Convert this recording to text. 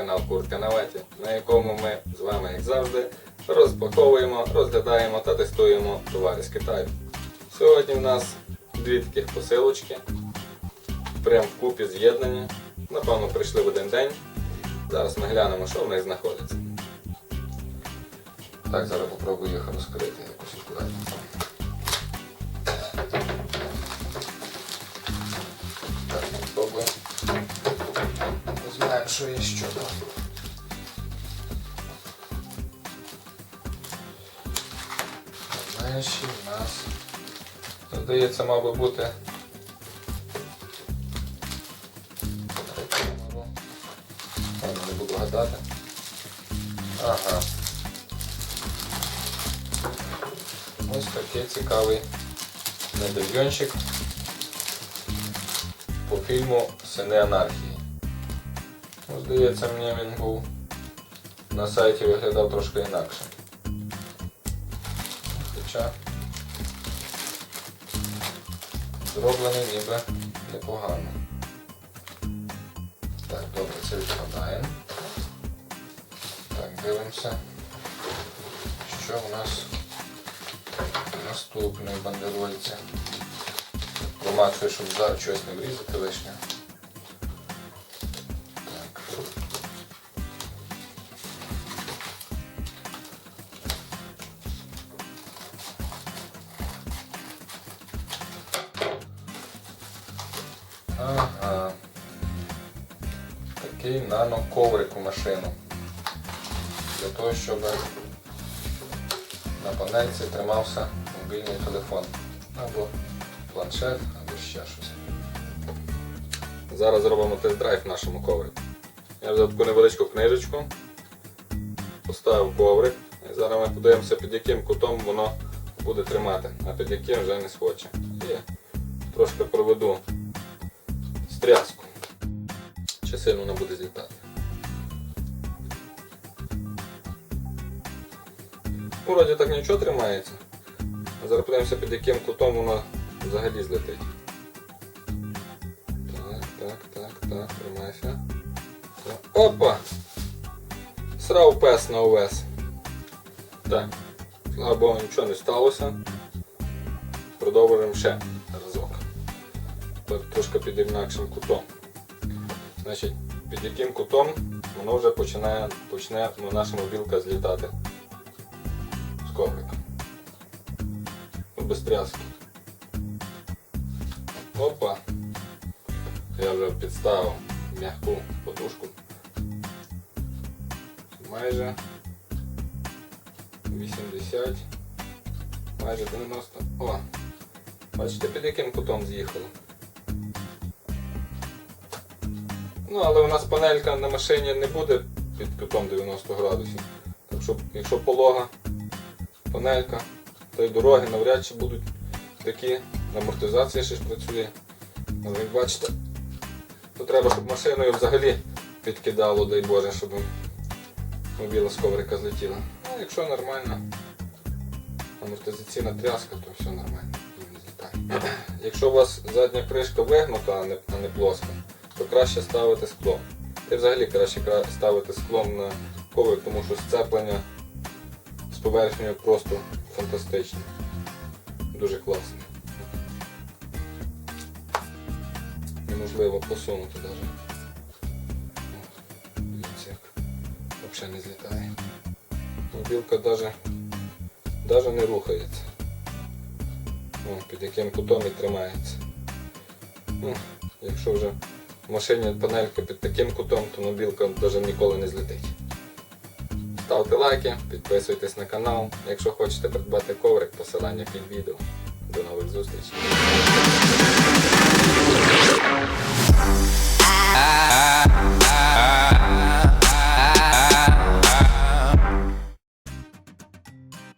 канал Куртка на ваті, на якому ми з вами, як завжди, розпаковуємо, розглядаємо та тестуємо товари з Китаю. Сьогодні в нас дві таких посилочки, прям вкупі з'єднані. Напевно, прийшли в один день. Зараз ми глянемо, що в них знаходиться. Так, зараз попробую їх розкрити якось акуратно. Що є що там. Знаєш, у нас здається, мав би бути. Ладно, не буду гадати. Ага. Ось такий цікавий медальйончик по фільму Сини анархії. Здається, мені він був на сайті виглядав трошки інакше. Хоча зроблений ніби непогано. Так, добре, це відкладаємо. Так, дивимося, що в нас наступної бандерольці. Промацую, щоб за щось не врізати лишнє. Ага. Такий нано-коврик у машину. Для того, щоб на панельці тримався мобільний телефон. Або планшет, або ще щось. Зараз зробимо тест-драйв нашому коврику. Я взяв таку невеличку книжечку, поставив коврик. І зараз ми подивимося, під яким кутом воно буде тримати, а під яким вже не схоче. І трошки проведу стряску. Чи сильно вона буде злітати. Вроді так нічого тримається. Зараз під яким кутом воно взагалі злетить. Так, так, так, так, тримайся. Все. Опа! Срав пес на увес. Так. Слава Богу, нічого не сталося. Продовжуємо ще. Тепер трошки під інакшим кутом. Значить, під яким кутом воно вже починає, почне наша мобілка злітати з коврика. Ну, без тряски. Опа. Я вже підставив м'яку подушку. Майже 80. Майже 90. О! Бачите, під яким кутом з'їхало. Ну, але у нас панелька на машині не буде під кутом 90 градусів. Так що, якщо полога панелька, то й дороги навряд чи будуть такі. Амортизація ще ж працює. Але як бачите, то треба, щоб машиною взагалі підкидало, дай Боже, щоб мобіла з коврика злетіла. А якщо нормальна амортизаційна тряска, то все нормально. Якщо у вас задня кришка вигнута, а не, а не плоска, то краще ставити склом. Та й взагалі краще ставити склом на коврик, тому що сцеплення з поверхнею просто фантастичне. Дуже класне. Неможливо посунути навіть. Взагалі не злітає. Навіть, навіть не рухається. О, під яким кутом і тримається. Ну, якщо вже машині панелька під таким кутом, тому білка навіть ніколи не злетить. Ставте лайки, підписуйтесь на канал. Якщо хочете придбати коврик, посилання під відео. До нових зустрічей!